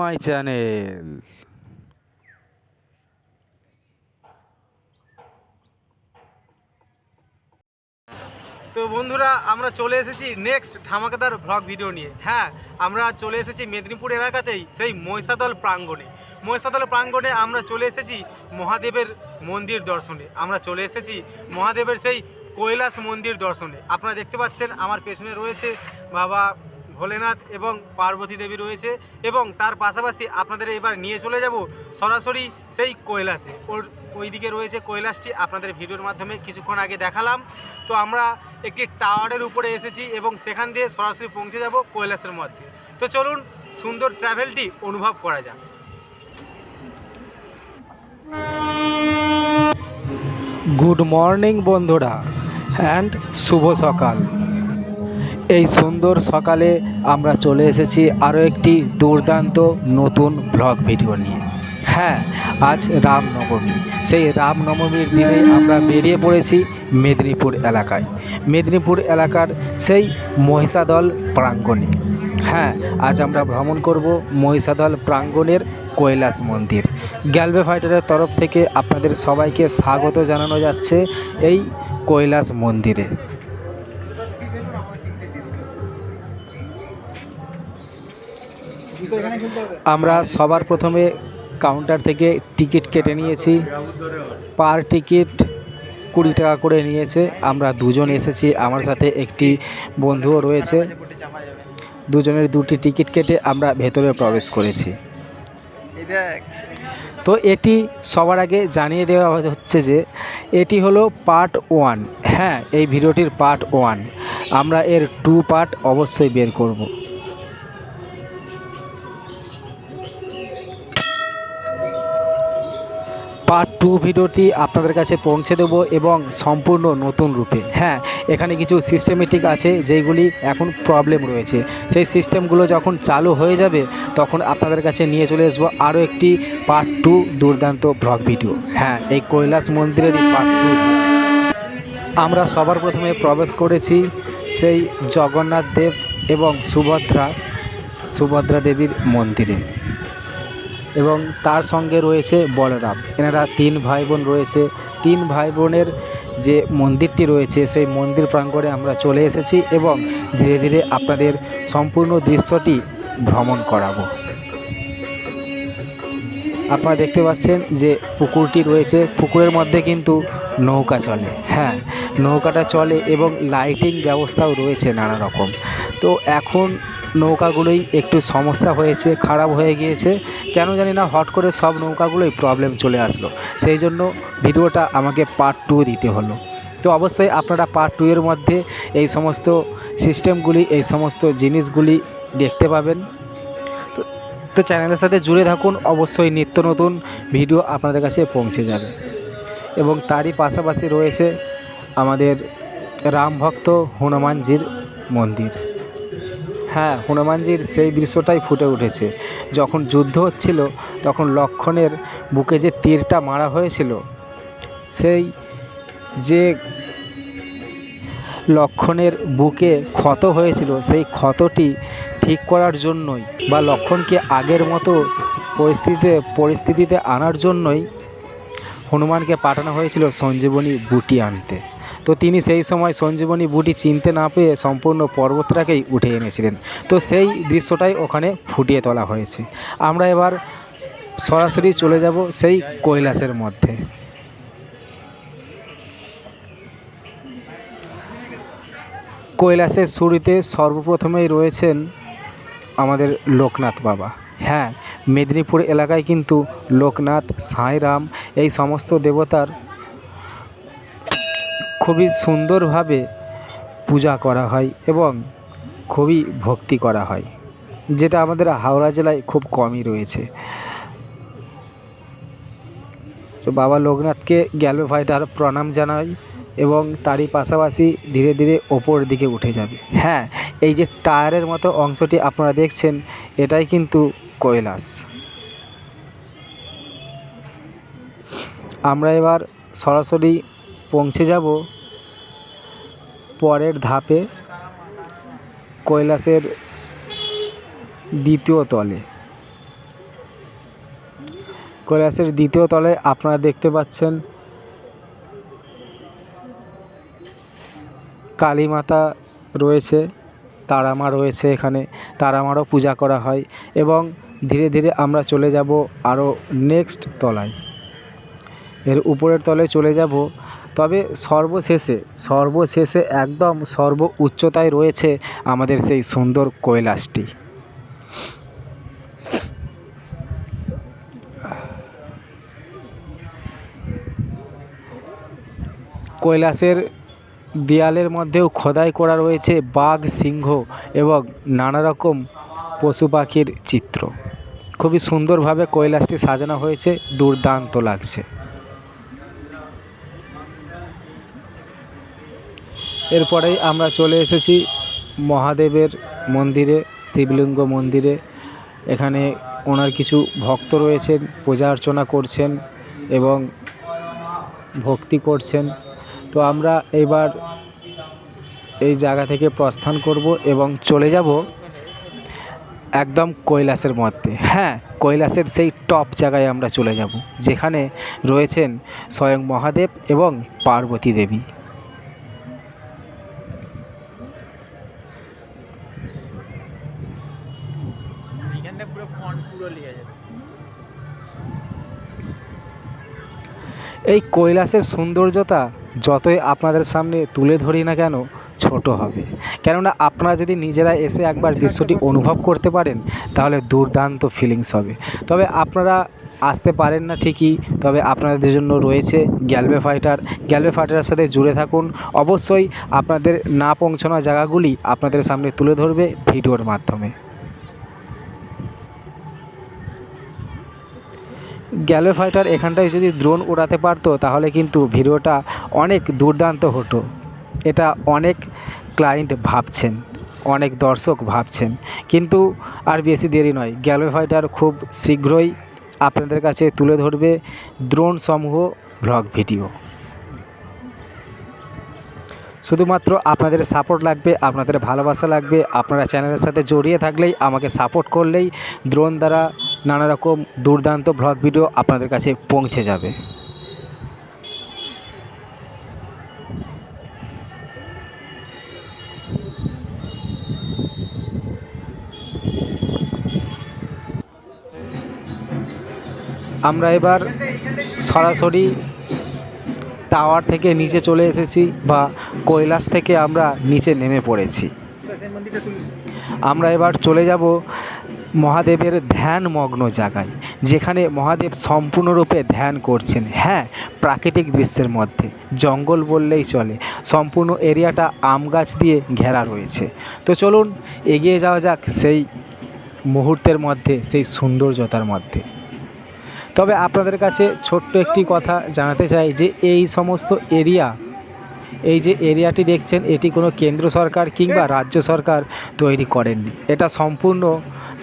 My channel. তো বন্ধুরা, আমরা চলে এসেছি নেক্সট ধামাকাদার ভ্লগ ভিডিও নিয়ে। হ্যাঁ আমরা চলে এসেছি মেদিনীপুর এলাকাতেই, সেই মহিষাদল প্রাঙ্গণে। মহিষাদল প্রাঙ্গণে আমরা চলে এসেছি মহাদেবের মন্দির দর্শনে। আমরা চলে এসেছি মহাদেবের সেই কৈলাস মন্দির দর্শনে। আপনারা দেখতে পাচ্ছেন, আমার পেছনে রয়েছে বাবা ভোলেনাথ এবং পার্বতী দেবী রয়েছে এবং তার পাশাপাশি আপনাদের এবার নিয়ে চলে যাব সরাসরি সেই কৈলাসে। ওর ওইদিকে রয়েছে কৈলাসটি, আপনাদের ভিডিওর মাধ্যমে কিছুক্ষণ আগে দেখালাম। তো আমরা একটি টাওয়ারের উপরে এসেছি এবং সেখান দিয়ে সরাসরি পৌঁছে যাব কৈলাসের মধ্যে। তো চলুন সুন্দর ট্রাভেলটি অনুভব করা যাক। গুড মর্নিং বন্ধুরা, অ্যান্ড শুভ সকাল। এই সুন্দর সকালে আমরা চলে এসেছি আরও একটি দুর্দান্ত নতুন ব্লগ ভিডিও নিয়ে। হ্যাঁ আজ রামনবমী। সেই রামনবমীর দিনে আমরা বেরিয়ে পড়েছি মেদিনীপুর এলাকায়। মেদিনীপুর এলাকার সেই মহিষাদল প্রাঙ্গণে। হ্যাঁ আজ আমরা ভ্রমণ করব মহিষাদল প্রাঙ্গণের কৈলাস মন্দির। গ্যালবে ফাইটারের তরফ থেকে আপনাদের সবাইকে স্বাগত জানানো যাচ্ছে এই কৈলাস মন্দিরে। আমরা সবার প্রথমে কাউন্টার থেকে টিকিট কেটে নিয়েছি। পার টিকিট কুড়ি টাকা করে নিয়েছে। আমরা দুজন এসেছি। আমার সাথে একটি বন্ধুও রয়েছে। দুজনের দুটি টিকিট কেটে আমরা ভেতরে প্রবেশ করেছি। তো এটি সবার আগে জানিয়ে দেওয়া হচ্ছে যে, এটি হলো পার্ট ওয়ান হ্যাঁ এই ভিডিওটির পার্ট ওয়ান আমরা এর টু পার্ট অবশ্যই বের করব। পার্ট টু ভিডিওটি আপনাদের কাছে পৌঁছে দেব এবং সম্পূর্ণ নতুন রূপে। হ্যাঁ এখানে কিছু সিস্টেমেটিক আছে যেইগুলি এখন প্রবলেম রয়েছে। সেই সিস্টেমগুলো যখন চালু হয়ে যাবে, তখন আপনাদের কাছে নিয়ে চলে আসব আরও একটি পার্ট টু দুর্দান্ত ব্লগ ভিডিও হ্যাঁ এই কৈলাস মন্দিরেরই পার্ট টু আমরা সবার প্রথমে প্রবেশ করেছি সেই জগন্নাথ দেব এবং সুভদ্রা সুভদ্রা দেবীর মন্দিরে। এবং তার সঙ্গে রয়েছে বলরাম। এনারা তিন ভাই বোন রয়েছে। তিন ভাই বোনের যে মন্দিরটি রয়েছে, সেই মন্দির প্রাঙ্গণে আমরা চলে এসেছি এবং ধীরে ধীরে আপনাদের সম্পূর্ণ দৃশ্যটি ভ্রমণ করাবো। আপনারা দেখতে পাচ্ছেন যে পুকুরটি রয়েছে। পুকুরের মধ্যে কিন্তু নৌকা চলে। হ্যাঁ নৌকাটা চলে এবং লাইটিং ব্যবস্থাও রয়েছে নানা রকম। তো এখন নৌকাগুলোই একটু সমস্যা হয়েছে, খারাপ হয়ে গিয়েছে। কেন জানি না হট করে সব নৌকাগুলোই প্রবলেম চলে আসলো। সেই জন্য ভিডিওটা আমাকে পার্ট টু দিতে হলো। তো অবশ্যই আপনারা পার্ট টু এর মধ্যে এই সমস্ত সিস্টেমগুলি এই সমস্ত জিনিসগুলি দেখতে পাবেন। তো চ্যানেলের সাথে জুড়ে থাকুন। অবশ্যই নিত্য নতুন ভিডিও আপনাদের কাছে পৌঁছে যাবে। এবং তারই পাশাপাশি রয়েছে আমাদের রাম ভক্ত হনুমানজির মন্দির। হ্যাঁ হনুমানজির সেই দৃশ্যটাই ফুটে উঠেছে। যখন যুদ্ধ হচ্ছিল, তখন লক্ষণের বুকে যে তীরটা মারা হয়েছিল, সেই যে লক্ষণের বুকে ক্ষত হয়েছিল, সেই ক্ষতটি ঠিক করার জন্যই বা লক্ষণকে আগের মতো পরিস্থিতিতে পরিস্থিতিতে আনার জন্যই হনুমানকে পাঠানো হয়েছিল সঞ্জীবনী বুটি আনতে। তো তিনি সেই সময় সঞ্জীবনী বুটি চিনতে না পেয়ে সম্পূর্ণ পর্বতটাকেই উঠে এনেছিলেন। তো সেই দৃশ্যটাই ওখানে ফুটিয়ে তোলা হয়েছে। আমরা এবার সরাসরি চলে যাব সেই কৈলাসের মধ্যে। কৈলাসের শুরুতে সর্বপ্রথমেই রয়েছেন আমাদের লোকনাথ বাবা। হ্যাঁ মেদিনীপুর এলাকায় কিন্তু লোকনাথ, সাঁইরাম, এই সমস্ত দেবতার খুবই সুন্দরভাবে পূজা করা হয় এবং খুবই ভক্তি করা হয়, যেটা আমাদের হাওড়া জেলায় খুব কমই রয়েছে। তো বাবা লোকনাথকে গ্যালো ভাইটার প্রণাম জানাই এবং তারই পাশাপাশি ধীরে ধীরে ওপর দিকে উঠে যাবে। হ্যাঁ এই যে টায়ারের মতো অংশটি আপনারা দেখছেন, এটাই কিন্তু কৈলাস। আমরা এবার সরাসরি পৌঁছে যাব। পরের ধাপে কৈলাসের দ্বিতীয় তলে। কৈলাসের দ্বিতীয় তলে আপনারা দেখতে পাচ্ছেন কালী মাতা রয়েছে, তারামা রয়েছে এখানে। তারামারও পূজা করা হয় এবং ধীরে ধীরে আমরা চলে যাব আরও নেক্সট তলায়। এর উপরের তলায় চলে যাব তবে সর্বশেষে সর্বশেষে একদম সর্ব উচ্চতায় রয়েছে আমাদের সেই সুন্দর কৈলাসটি। কৈলাসের দেয়ালের মধ্যেও খোদাই করা রয়েছে বাঘ, সিংহ এবং নানা রকম পশু পাখির চিত্র। খুবই সুন্দরভাবে কৈলাসটি সাজানো হয়েছে, দুর্দান্ত লাগছে। এরপরেই আমরা চলে এসেছি মহাদেবের মন্দিরে, শিবলিঙ্গ মন্দিরে। এখানে ওনার কিছু ভক্ত রয়েছেন, পূজা অর্চনা করছেন এবং ভক্তি করছেন। তো আমরা এবার এই জায়গা থেকে প্রস্থান করব এবং চলে যাব একদম কৈলাসের মধ্যে। হ্যাঁ কৈলাসের সেই টপ জায়গায় আমরা চলে যাব, যেখানে রয়েছেন স্বয়ং মহাদেব এবং পার্বতী দেবী। এই কৈলাসের সৌন্দর্যতা যতই আপনাদের সামনে তুলে ধরি না কেন, ছোট হবে। কেননা আপনারা যদি নিজেরা এসে একবার দৃশ্যটি অনুভব করতে পারেন, তাহলে দুর্দান্ত ফিলিংস হবে। তবে আপনারা আসতে পারেন না ঠিকই, তবে আপনাদের জন্য রয়েছে গ্যালবে ফাইটার গ্যালবে ফাইটারের সাথে জুড়ে থাকুন। অবশ্যই আপনাদের না পৌঁছানো জায়গাগুলি আপনাদের সামনে তুলে ধরবে ভিডিওর মাধ্যমে। গ্যালো ফাইটার এখানটায় যদি ড্রোন উড়াতে পারতো, তাহলে কিন্তু ভিডিওটা অনেক দুর্দান্ত হতো। এটা অনেক ক্লায়েন্ট ভাবছেন, অনেক দর্শক ভাবছেন। কিন্তু আর বেশি দেরি নয়, গ্যালো ফাইটার খুব শীঘ্রই আপনাদের কাছে তুলে ধরবে ড্রোন সমূহ ব্লগ ভিডিও শুধুমাত্র আপনাদের সাপোর্ট লাগবে, আপনাদের ভালোবাসা লাগবে, আপনারা চ্যানেলের সাথে জড়িয়ে থাকলেই আমাকে সাপোর্ট করলেই ড্রোন দ্বারা নানা রকম দুর্দান্ত ব্লগ ভিডিও আপনাদের কাছে পৌঁছে যাবে। আমরা এবার সরাসরি টাওয়ার থেকে নিচে চলে এসেছি বা কৈলাস থেকে আমরা নিচে নেমে পড়েছি। আমরা এবার চলে যাব মহাদেবের ধ্যানমগ্ন জায়গায়, যেখানে মহাদেব সম্পূর্ণরূপে ধ্যান করছেন। হ্যাঁ প্রাকৃতিক দৃশ্যের মধ্যে। জঙ্গল বললেই চলে। সম্পূর্ণ এরিয়াটা আম গাছ দিয়ে ঘেরা রয়েছে। তো চলুন, এগিয়ে যাওয়া যাক সেই মুহূর্তের মধ্যে, সেই সৌন্দর্যতার মধ্যে। তবে আপনাদের কাছে ছোট্ট একটি কথা জানাতে চাই যে, এই সমস্ত এরিয়া এই যে এরিয়াটি দেখছেন এটি কোনো কেন্দ্র সরকার কিংবা রাজ্য সরকার তৈরি করেননি। এটা সম্পূর্ণ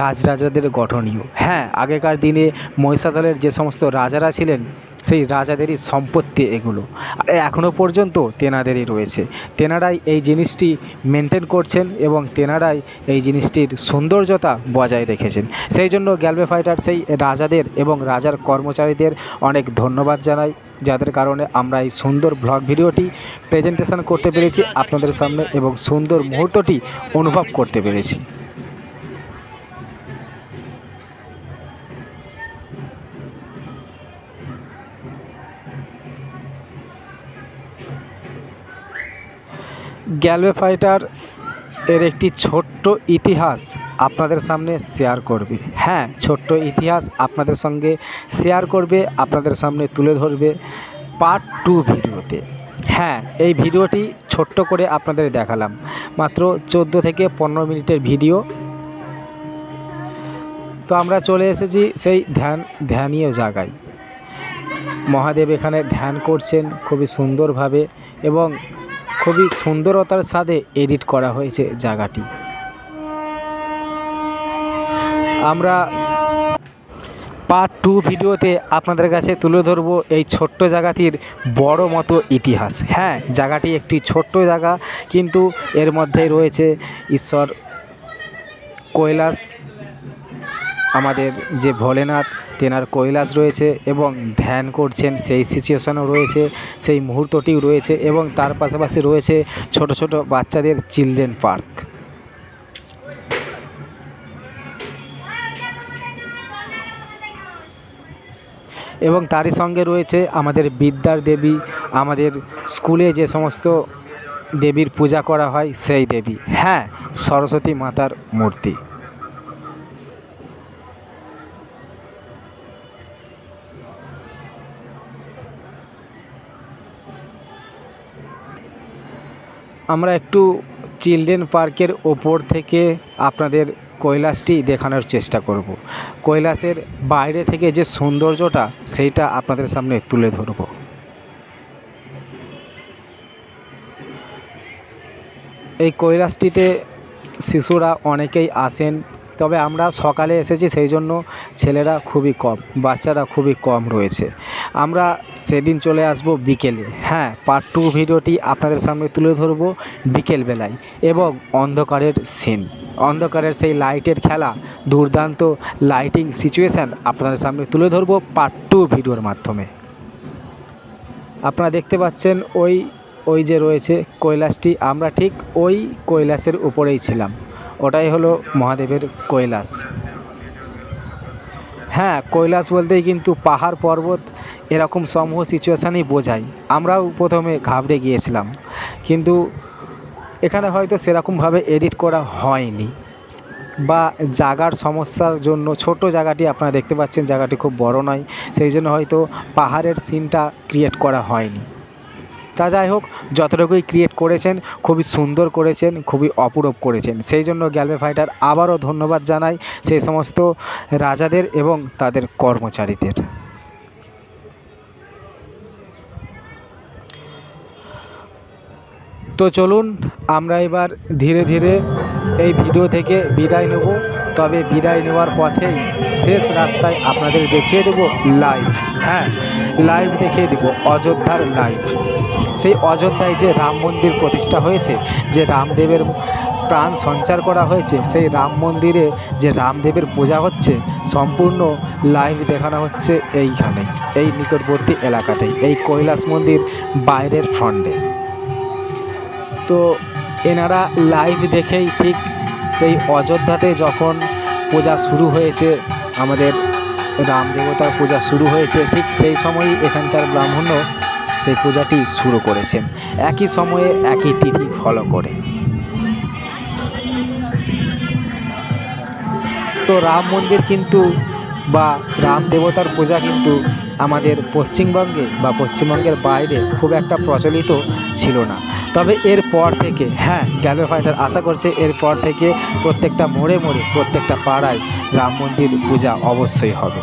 রাজরাজাদের গঠনীয়। হ্যাঁ আগেকার দিনে মহিষাদলের যে সমস্ত রাজারা ছিলেন সেই রাজাদেরই সম্পত্তি এগুলো। এখনও পর্যন্ত তেনাদেরই রয়েছে। তেনারাই এই জিনিসটি মেনটেন করছেন এবং তেনারাই এই জিনিসটির সৌন্দর্যতা বজায় রেখেছেন। সেই জন্য গ্যালবে ফাইটার সেই রাজাদের এবং রাজার কর্মচারীদের অনেক ধন্যবাদ জানাই, যাদের কারণে আমরা এই সুন্দর ব্লগ ভিডিওটি প্রেজেন্টেশন করতে পেরেছি, আপনাদের সামনে এবং সুন্দর মুহূর্তটি অনুভব করতে পেরেছি। গ্যালওয়ে ফাইটার এর একটি ছোট্ট ইতিহাস আপনাদের সামনে শেয়ার করবে। হ্যাঁ ছোট্ট ইতিহাস আপনাদের সঙ্গে শেয়ার করবে, আপনাদের সামনে তুলে ধরবে পার্ট টু ভিডিওতে। হ্যাঁ এই ভিডিওটি ছোট্ট করে আপনাদের দেখালাম। মাত্র চোদ্দ থেকে পনেরো মিনিটের ভিডিও। তো আমরা চলে এসেছি সেই ধ্যান, ধ্যানীয় জায়গায়। মহাদেব এখানে ধ্যান করছেন খুবই সুন্দরভাবে এবং খুবই সুন্দরতার সাথে এডিট করা হয়েছে জায়গাটি। আমরা পার্ট টু ভিডিওতে আপনাদের কাছে তুলে ধরবো এই ছোট্ট জায়গাটির বড় মতো ইতিহাস। হ্যাঁ জায়গাটি একটি ছোট্ট জায়গা, কিন্তু এর মধ্যে রয়েছে ঈশ্বর কৈলাস, আমাদের যে ভোলেনাথ তেনার কৈলাস রয়েছে এবং ধ্যান করছেন, সেই সিচুয়েশনও রয়েছে, সেই মুহূর্তটিও রয়েছে এবং তার পাশাপাশি রয়েছে ছোট ছোট বাচ্চাদের চিলড্রেন পার্ক এবং তারই সঙ্গে রয়েছে আমাদের বিদ্যার দেবী, আমাদের স্কুলে যে সমস্ত দেবীর পূজা করা হয় সেই দেবী। হ্যাঁ সরস্বতী মাতার মূর্তি। আমরা একটু চিলড্রেন পার্কের ওপর থেকে আপনাদের কৈলাসটি দেখানোর চেষ্টা করব। কৈলাসের বাইরে থেকে যে সৌন্দর্যটা, সেইটা আপনাদের সামনে তুলে ধরব। এই কৈলাসটিতে শিশুরা অনেকেই আসেন। তবে আমরা সকালে এসেছি, সেই জন্য ছেলেরা খুবই কম, বাচ্চারা খুবই কম রয়েছে। আমরা সেদিন চলে আসব বিকেলে। হ্যাঁ পার্ট টু ভিডিওটি আপনাদের সামনে তুলে ধরবো বিকেলবেলায় এবং অন্ধকারের সিন অন্ধকারের সেই লাইটের খেলা, দুর্দান্ত লাইটিং সিচুয়েশান আপনাদের সামনে তুলে ধরবো পার্ট টু ভিডিওর মাধ্যমে। আপনারা দেখতে পাচ্ছেন ওই ওই যে রয়েছে কৈলাসটি। আমরা ঠিক ওই কৈলাসের উপরেই ছিলাম। ওটাই হলো মহাদেবের কৈলাস। হ্যাঁ কৈলাস বলতেই কিন্তু পাহাড় পর্বত এরকম সমূহ সিচুয়েশানই বোঝায়। আমরাও প্রথমে ঘাবড়ে গিয়েছিলাম। কিন্তু এখানে হয়তো সেরকমভাবে এডিট করা হয়নি। বা জাগার সমস্যার জন্য ছোট জায়গাটি আপনারা দেখতে পাচ্ছেন, জায়গাটি খুব বড় নয়। সেই জন্য হয়তো পাহাড়ের সিনটা ক্রিয়েট করা হয়নি। তা যাই হোক, যতটুকুই ক্রিয়েট করেছেন, খুবই সুন্দর করেছেন, খুবই অপূরব করেছেন। সেই জন্য গ্যালভে ফাইটার আবারও ধন্যবাদ জানাই সেই সমস্ত রাজাদের এবং তাদের কর্মচারীদের। তো চলুন, আমরা এবার ধীরে ধীরে এই ভিডিও থেকে বিদায় নেব। তবে বিদায় নেওয়ার পথেই শেষ রাস্তায় আপনাদের দেখিয়ে দেব লাইভ হ্যাঁ লাইভ দেখিয়ে দেব অযোধ্যার লাইভ সেই অযোধ্যায় যে রাম মন্দির প্রতিষ্ঠা হয়েছে, যে রামদেবের প্রাণ সঞ্চার করা হয়েছে, সেই রাম মন্দিরে যে রামদেবের পূজা হচ্ছে, সম্পূর্ণ লাইভ দেখানো হচ্ছে এইখানে, এই নিকটবর্তী এলাকাতেই এই কৈলাস মন্দির বাইরের ফ্রন্টে তো এনারা লাইভ দেখেই ঠিক সেই অযোধ্যাতে যখন পূজা শুরু হয়েছে, আমাদের রাম দেবতার পূজা শুরু হয়েছে, ঠিক সেই সময়ই এখানকার ব্রাহ্মণও সেই পূজাটি শুরু করেছেন। একই সময়ে একই তিথি ফলো করে। তো রাম মন্দির কিন্তু বা রাম দেবতার পূজা কিন্তু আমাদের পশ্চিমবঙ্গে বা পশ্চিমবঙ্গের বাইরে খুব একটা প্রচলিত ছিল না। তবে এরপর থেকে হ্যাঁ গ্যালো ফাইটার আশা করছে এরপর থেকে প্রত্যেকটা মোড়ে মোড়ে, প্রত্যেকটা পাড়ায় রাম মন্দির পূজা অবশ্যই হবে।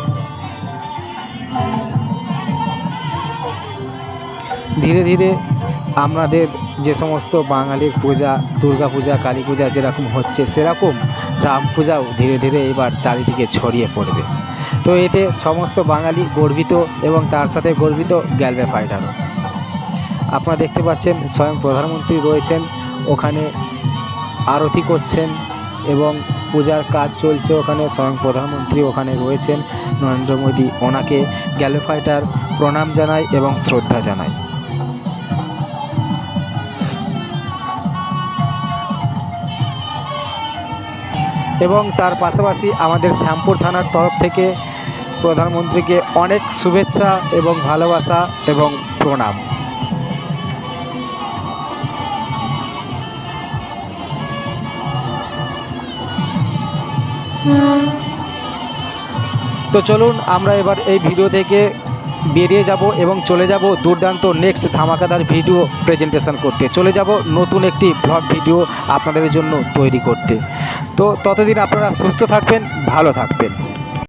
ধীরে ধীরে আমাদের যে সমস্ত বাঙালির পূজা, দুর্গা পূজা, কালী পূজা যেরকম হচ্ছে, সেরকম রাম পূজাও ধীরে ধীরে এবার চারিদিকে ছড়িয়ে পড়বে। তো এতে সমস্ত বাঙালি গর্বিত এবং তার সাথে গর্বিত গ্যালভে ফাইটারও আপনারা দেখতে পাচ্ছেন, স্বয়ং প্রধানমন্ত্রী রয়েছেন, ওখানে আরতি করছেন এবং পূজার কাজ চলছে ওখানে, স্বয়ং প্রধানমন্ত্রী ওখানে রয়েছেন, নরেন্দ্র মোদী ওনাকে গ্যালো ফাইটার প্রণাম জানায় এবং শ্রদ্ধা জানায়। এবং তার পাশাপাশি আমাদের শ্যামপুর থানার তরফ থেকে প্রধানমন্ত্রীকে অনেক শুভেচ্ছা এবং ভালোবাসা এবং প্রণাম। তো চলুন আমরা এবার এই ভিডিও থেকে বেরিয়ে যাব এবং চলে যাব দুর্দান্ত নেক্সট ধামাকাদার ভিডিও প্রেজেন্টেশন করতে। চলে যাব নতুন একটি ব্লগ ভিডিও আপনাদের জন্য তৈরি করতে। তো ততদিন আপনারা সুস্থ থাকবেন, ভালো থাকবেন।